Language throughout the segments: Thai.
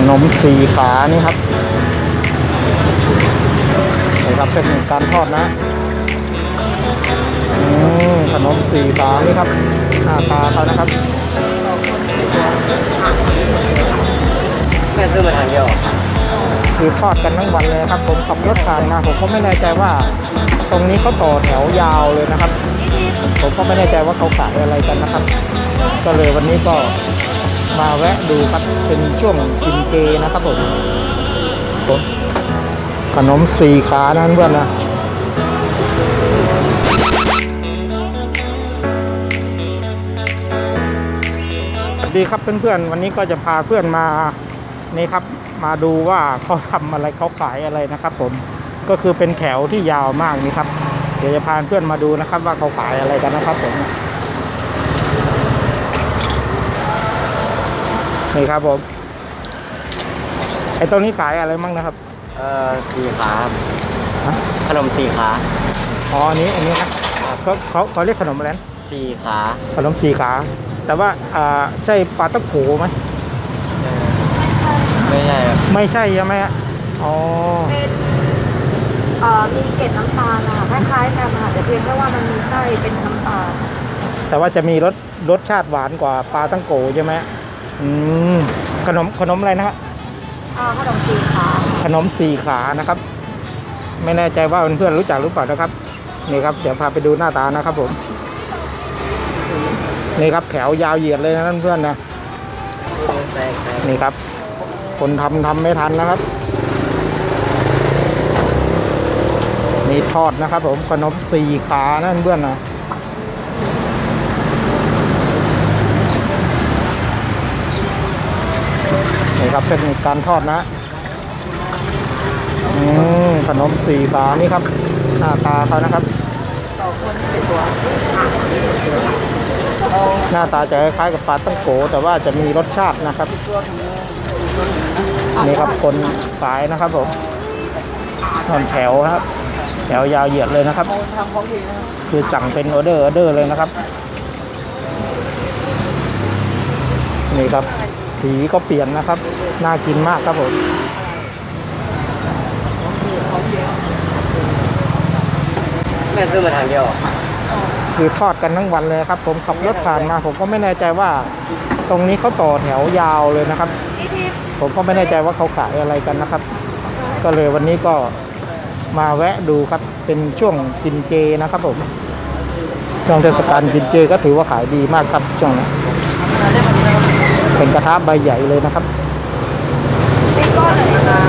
ขนมสีขานี่ครับนี่ครับเป็นการทอดนะอืมขนมสีขานี่ครับหน้าตาเขานะครับแม่ซื้อมาทางเดียวคือทอดกันทั้งวันเลยนะครับ ผมขับรถผ่านมาผมก็ไม่แน่ใจว่า ตรงนี้เขาต่อแถวยาวเลยนะครับ ผมก็ไม่แน่ใจว่าเขาขายอะไรกันนะครับ ก็เลยวันนี้ก็ มาแวะดูครับเป็นช่วงกินเจนะครับผมผมขนมสี่ขานั้นเพื่อนนะสวัสดีครับเพื่อนๆวันนี้ก็จะพาเพื่อนมานี่ครับมาดูว่าเขาทำอะไรเขาขายอะไรนะครับ ผมก็คือเป็นแถวที่ยาวมากนี่ครับ เดี๋ยวจะพาเพื่อนมาดูนะครับ ว่าเขาขายอะไรกันนะครับผม นี่ครับผม ไอ้ตรงนี้ขายอะไรมั่งนะครับ เอ่อสี่ขาครับฮะ ขนมสี่ขาอ๋ออันนี้อันนี้นะเขาเขาเขาเรียกขนมอะไรนะสี่ขาขนมสี่ขา แต่ว่าอ่าใช่ปลาตะโขไหมเอ่อไม่ใช่ครับไม่ใช่ใช่ไหมฮะอ๋อ เป็นเอ่อมีเกล็ดน้ำตาลนะคะคล้ายๆกันค่ะแต่เพียงแค่ว่ามันมีไส้เป็นน้ำตาลแต่ว่าจะมีรสรสชาติหวานกว่าปลาตั้งโกใช่ไหม อืมขนมขนมอะไรนะฮะอ่าขนมสีขาวขนมสี่ขานะครับ ไม่แน่ใจว่าเพื่อนๆรู้จักหรือเปล่านะครับนี่ครับเดี๋ยวพาไปดูหน้าตานะครับผมนี่ครับแถวยาวเหยียดเลยนะเพื่อนๆนะแตกแตกนี่ครับ คนทำทำไม่ทันนะครับนี่ทอดนะครับ ผมขนมสี่ขานะเพื่อนๆนะ นี่ครับเป็นการทอดนะอืมขนมสี่ขานี่ครับ หน้าตาเขานะครับหน้าตาจะคล้ายๆกับปลาตั้งโก แต่ว่าจะมีรสชาตินะครับนี่ครับคนขายนะครับผมนอนแถวครับ แถวยาวเหยียดเลยนะครับ คือสั่งเป็นออเดอร์ออเดอร์เลยนะครับ นี่ครับ สีก็เปลี่ยนนะครับ น่ากินมากครับผมแม่ซื้อมาทางเดียวคือทอดกันทั้งวันเลยครับ ผมขับรถผ่านมาผมก็ไม่แน่ใจว่า ตรงนี้เขาต่อแถวยาวเลยนะครับนี่ที่ผมก็ไม่แน่ใจว่าเขาขายอะไรกันนะครับ ก็เลยวันนี้ก็มาแวะดูครับเป็นช่วงกินเจนะครับผมช่วงเทศกาลกินเจก็ถือว่าขายดีมากครับช่วงนี้ เป็นกระทะใบใหญ่เลยนะครับนี่ก้อนเลยนะ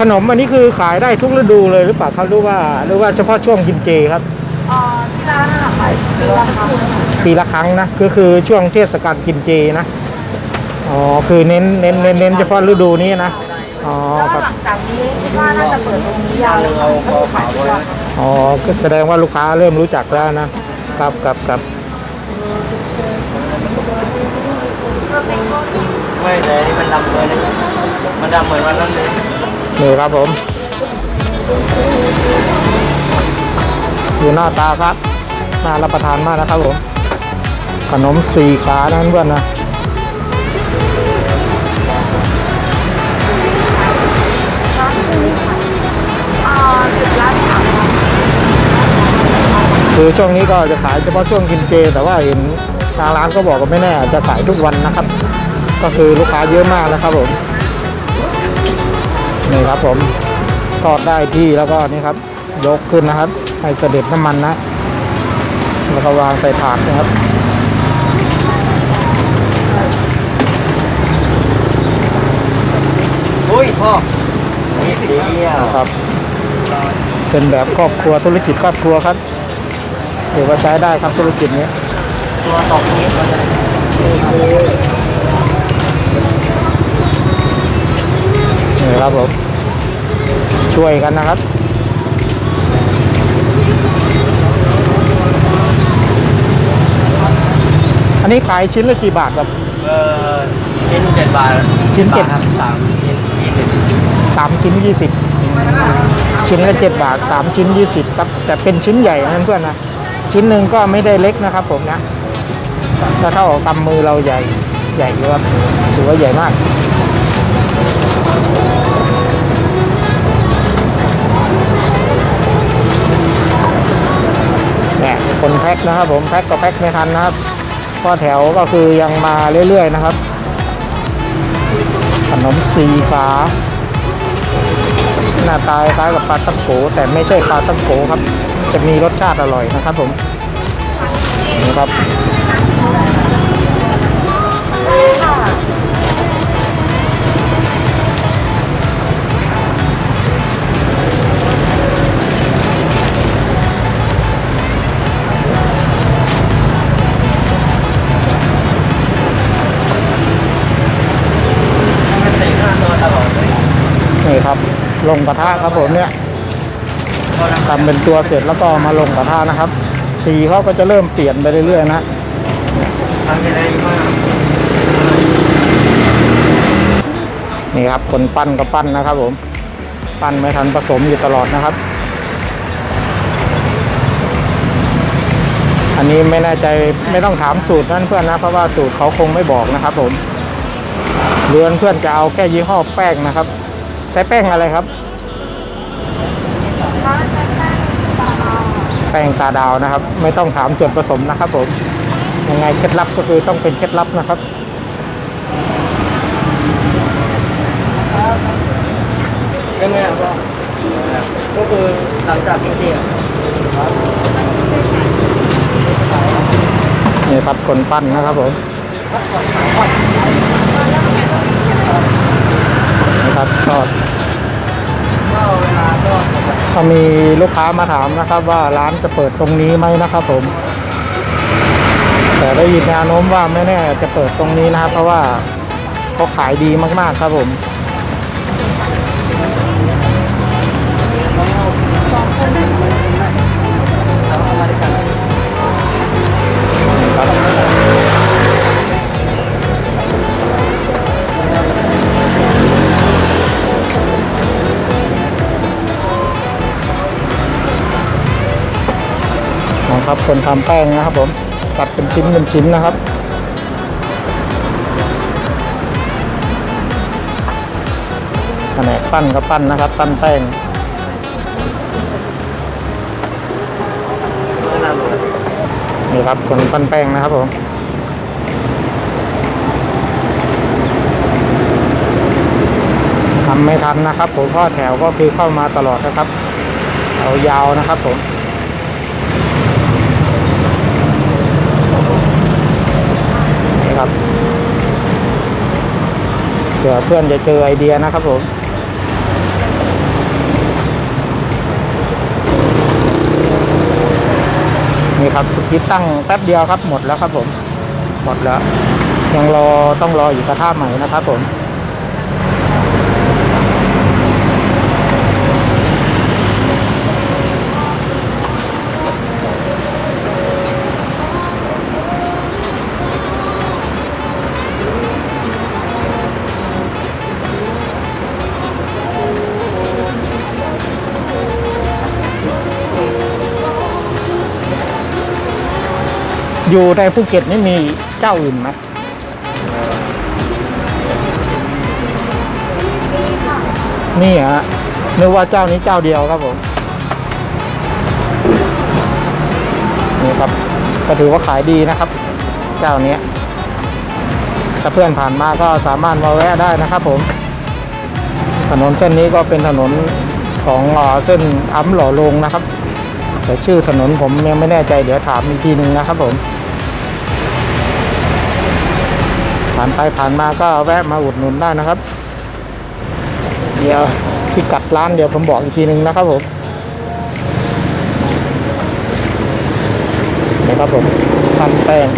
ขนมอันนี้คือขายได้ทุกฤดูเลยหรือเปล่าครับหรือว่าหรือว่าเฉพาะช่วงกินเจครับอ่าที่ร้านน่ะขายปีละครั้งปีละครั้งนะคือคือช่วงเทศกาลกินเจนะอ๋อคือเน้นเน้นเน้นเน้นเฉพาะฤดูนี้นะอ๋อแล้วครับหลังจากนี้คิดว่าน่าจะเปิดตรงนี้ยาวเลยค่ะก็คือขายทุกวันอ๋อก็แสดงว่าลูกค้าเริ่มรู้จักแล้วนะ ครับครับครับไม่เลยนี่มันดำเลยนะมันดำเหมือนวันนั้นเลยนี่ครับผมดูหน้าตาครับน่ารับประทานมากนะครับผมขนมสี่ขานะเพื่อนๆนะ คือช่วงนี้ก็จะขายเฉพาะช่วงกินเจ แต่ว่าเห็นทางร้านก็บอกว่าไม่แน่อาจจะขายทุกวันนะครับ ก็คือลูกค้าเยอะมากนะครับผมนี่ครับผมทอดได้ที่แล้วก็นี่ครับ ยกขึ้นนะครับ ให้เสด็จน้ำมันนะ แล้วก็วางใส่ถาดนะครับอุ้ยพ่อนี่สีเดียวครับ เป็นแบบครอบครัวธุรกิจครอบครัวครับ ถือว่าใช้ได้ครับธุรกิจนี้ตัวตกนี้นี่ครับผมช่วยกันนะครับอันนี้ขายชิ้นละกี่บาทครับ เออชิ้นเจ็ดบาทชิ้นเจ็ดบาทครับสามชิ้นยี่สิบสามชิ้นยี่สิบชิ้นละเจ็ดบาทสามชิ้นยี่สิบครับแต่เป็นชิ้นใหญ่นะเพื่อนๆนะ ชิ้นหนึ่งก็ไม่ได้เล็กนะครับผมนะถ้าเท่ากับกำมือเราใหญ่ใหญ่อยู่ครับถือว่าใหญ่มากเนี่ยคนแพ็คนะครับผมแพ็คก็แพ็คไม่ทันนะครับก็แถวก็คือยังมาเรื่อยๆนะครับ ขนมสีฟ้าหน้าตาคล้ายกับปลาตังโกแต่ไม่ใช่ปลาตังโกครับ จะมีรสชาติอร่อยนะครับผมนี่ครับนี่ครับ ลงกระทะครับผมเนี่ย ทำเป็นตัวเสร็จแล้วก็มาลงกระทะนะครับ สีเขาก็จะเริ่มเปลี่ยนไปเรื่อยๆนะนี่ครับคนปั้นก็ปั้นนะครับผมปั้นไม่ทันผสมอยู่ตลอดนะครับ อันนี้ไม่แน่ใจไม่ต้องถามสูตรนั่นเพื่อนนะ เพราะว่าสูตรเขาคงไม่บอกนะครับผมเรือนเพื่อนจะเอาแค่ยี่ห้อแป้งนะครับ ใช้แป้งอะไรครับ แป้งปลาเอาแป้งซาดาวนะครับ ไม่ต้องถามส่วนผสมนะครับผมยังไงเคล็ดลับก็คือต้องเป็นเคล็ดลับนะครับยังไงอะพ่อก็คือหลังจากที่เดียวนี่ครับคนปั้นนะครับผมนะครับก็ ก็เวลาก็ถ้ามีลูกค้ามาถามนะครับ ว่าร้านจะเปิดตรงนี้ไหมนะครับ ผม แต่ได้ยินแนวโน้มว่าไม่แน่จะเปิดตรงนี้นะครับ เพราะว่าเขาขายดีมากๆครับผม นะครับคนทำแป้งนะครับผมตัดเป็นชิ้นเป็นชิ้นนะครับแผนกปั้นก็ปั้นนะครับ ปั้นแป้งนี่ครับคนปั้นแป้งนะครับผมทำไม่ทันนะครับ ผมเพราะแถวก็คือเข้ามาตลอดนะครับเอายาวนะครับผม นี่ครับเผื่อเพื่อนจะเจอไอเดียนะครับผมนี่ครับคิดตั้งแป๊บเดียวครับหมดแล้วครับผม หมดแล้ว ยังรอต้องรออีกกระทะใหม่นะครับผม อยู่ในภูเก็ตนี่มีเจ้าอื่นไหมนี่ฮะนึกว่าเจ้านี้เจ้าเดียวครับผมนี่ครับก็ถือว่าขายดีนะครับ เจ้านี้ถ้าเพื่อนผ่านมาก็สามารถมาแวะได้นะครับผม ถนนเส้นนี้ก็เป็นถนนของเอ่อเส้นอ้ำหล่อลงนะครับ แต่ชื่อถนนผมยังไม่แน่ใจเดี๋ยวถามอีกทีหนึ่งนะครับผม ผ่านไปผ่านมาก็แวะมาอุดหนุนได้นะครับ เดี๋ยวพิกัดร้านเดี๋ยวผมบอกอีกทีหนึ่งนะครับผมนะครับผมทำแป้ง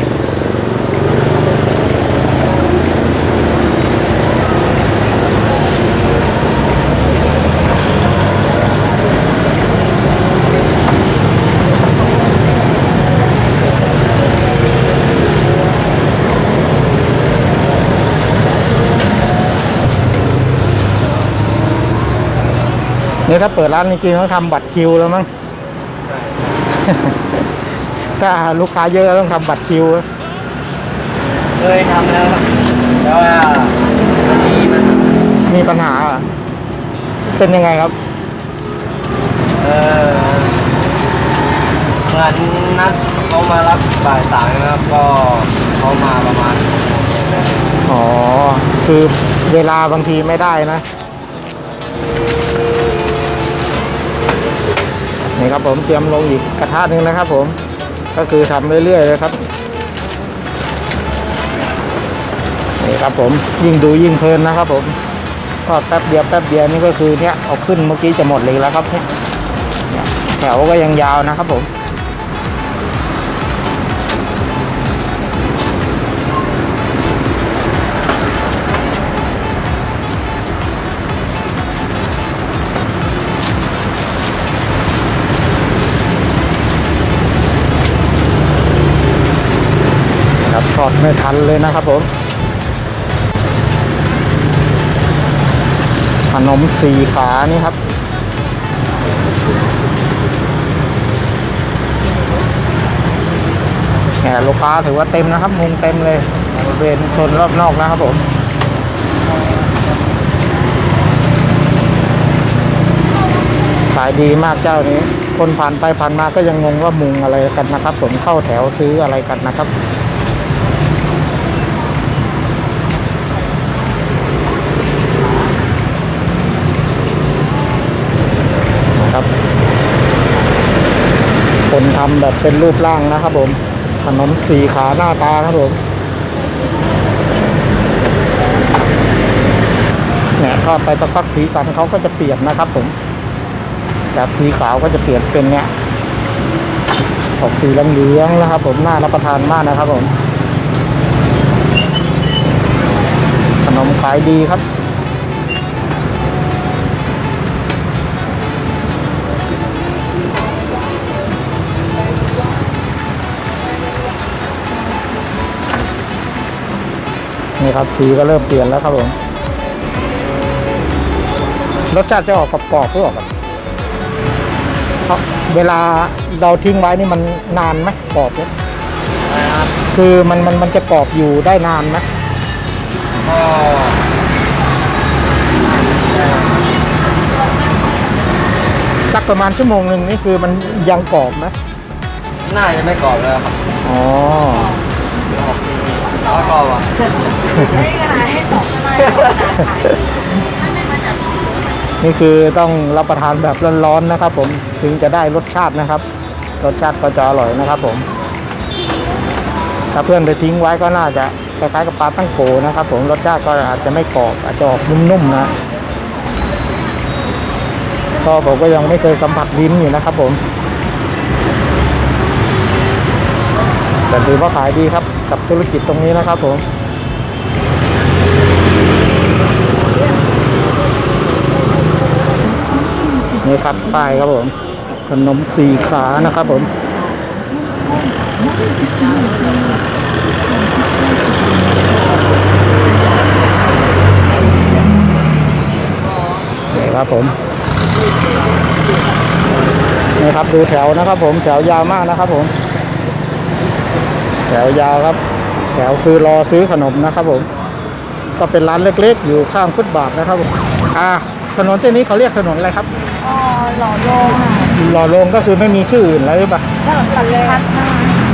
ถ้าเปิดร้านจริงๆต้องทำบัตรคิวแล้วมั้งถ้าลูกค้าเยอะต้องทำบัตรคิวเคยทำแล้วครับแต่ว่ามันมีมันมีปัญหาเหรอเป็นยังไงครับ เออเหมือนนัดเขามารับบ่ายสามนะครับ ก็เขามาประมาณหกโมงเย็นเลยอ๋อ คือเวลาบางทีไม่ได้นะ นี่ครับผมเตรียมลงอีกกระทะหนึ่งนะครับ ผมก็คือทำเรื่อยๆเลยครับนี่ครับผมยิ่งดูยิ่งเพลินนะครับ ผมก็แป๊บเดียวแป๊บเดียวนี่ก็คือเนี้ยเอาขึ้นเมื่อกี้จะหมดเลยแล้วครับแถวก็ยังยาวนะครับผม ครับทอดไม่ทันเลยนะครับผมขนมสี่ขานี่ครับ แหมลูกค้าถือว่าเต็มนะครับ มุงเต็มเลยบริเวณโซนรอบนอกนะครับผมขายดีมากเจ้านี้ คนผ่านไปผ่านมาก็ยังงงว่ามุงอะไรกันนะครับ ผมเข้าแถวซื้ออะไรกันนะครับ ทำแบบเป็นรูปร่างนะครับผมขนมสีขาหน้าตาครับผมเนี่ยทอดไปสักพักสีสันเขาก็จะเปลี่ยนนะครับผมจากสีขาวก็จะเปลี่ยนเป็นเนี่ยออกสีเหลืองๆนะครับ ผมน่ารับประทานมากนะครับผมขนมขายดีครับ นี่ครับ สีก็เริ่มเปลี่ยนแล้วครับผมรสชาติจะออกกรอบๆหรือเปล่าครับเพราะเวลาเราทิ้งไว้นี่มันนานไหมกรอบเนี่ยนะครับคือมันมันมันจะกรอบอยู่ได้นานไหมก็สักประมาณชั่วโมงหนึ่งนี่คือมันยังกรอบไหมน่าจะไม่กรอบเลยครับ อ๋อ แล้วก็ว่าไม่ขนาดให้ตกมานี่คือต้องรับประทานแบบร้อนๆนะครับ ผมถึงจะได้รสชาตินะครับ รสชาติก็จะอร่อยนะครับ ผม ถ้าเพื่อนไปทิ้งไว้ก็น่าจะคล้ายๆกับปลาตั้งโกนะครับ ผมรสชาติก็อาจจะไม่กรอบอาจจะออกนุ่มๆนะก็ผมก็ยังไม่เคยสัมผัสลิ้นอยู่นะครับ ผม แต่ถือว่าขายดีครับกับธุรกิจตรงนี้นะครับผมนี่ครับป้ายครับผมขนมสี่ขานะครับผมนี่ครับผมนี่ครับดูแถวนะครับผมแถวยาวมากนะครับผม แถวยาวครับ แถวคือรอซื้อขนมนะครับผม ก็เป็นร้านเล็กๆ อยู่ข้างฟุตบาทนะครับผมอ่าถนนเส้นนี้เขาเรียกถนนอะไรครับอ๋อหล่อโลงค่ะหล่อลงก็คือไม่มีชื่ออื่นแล้วหรือเปล่าถนนปันเลยค่ะ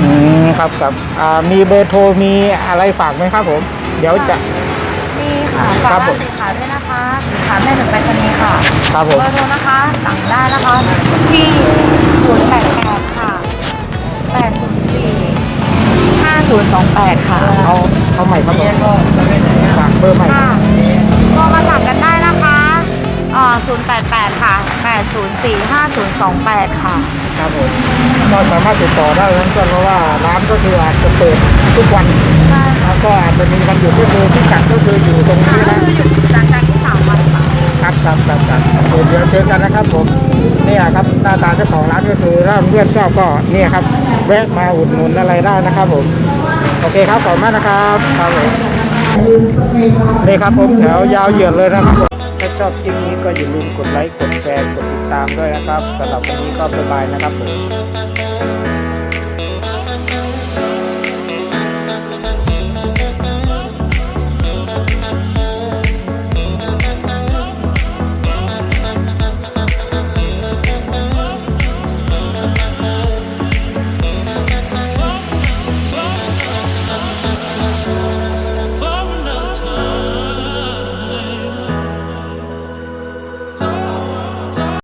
อืมครับครับอ่ามีเบอร์โทรมีอะไรฝากไหมครับผม เดี๋ยวจะ มีค่ะครัฝากบผมร้านสินค้าด้วยนะคะสินค้าแม่หนึ่งไปรษณีย์ค่ะครับผม เบอร์โทรนะคะ สั่งได้นะคะที่ 0 8 8 ค่ะ 804 5028 ค่ะเอาเอาใหม่ครับผมฝากเบอร์ใหม่ค่ะโทรมาสั่งกันได้นะคะอ่า088 ค่ะ 804 5028 ค่ะ ครับผมก็สามารถติดต่อได้ทั้งกันเพราะว่าร้านก็คืออาจจะเปิดทุกวันใช่แล้วก็อาจจะมีวันหยุดก็คือพิกัดก็คืออยู่ตรงค่ะนี้ก็นะคือหยุดหลังจากที่สามวันค่ะ ครับครับครับครับโอเคเดี๋ยวเจอกันนะครับผมเนี่ยครับหน้าตาเจ้าของร้านก็คือถ้าเพื่อนชอบก็เนี่ยครับแวะมาอุดหนุนอะไรได้นะครับผม โอเคครับขอบคุณมากนะครับครับผมนี่ครับผมแถวยาวเหยียดเลยนะครับผมถ้าชอบคลิปนี้ก็อย่าลืมกดไลค์กดแชร์กดติดตามด้วยนะครับสำหรับวันนี้ก็บ๊ายบายนะครับผม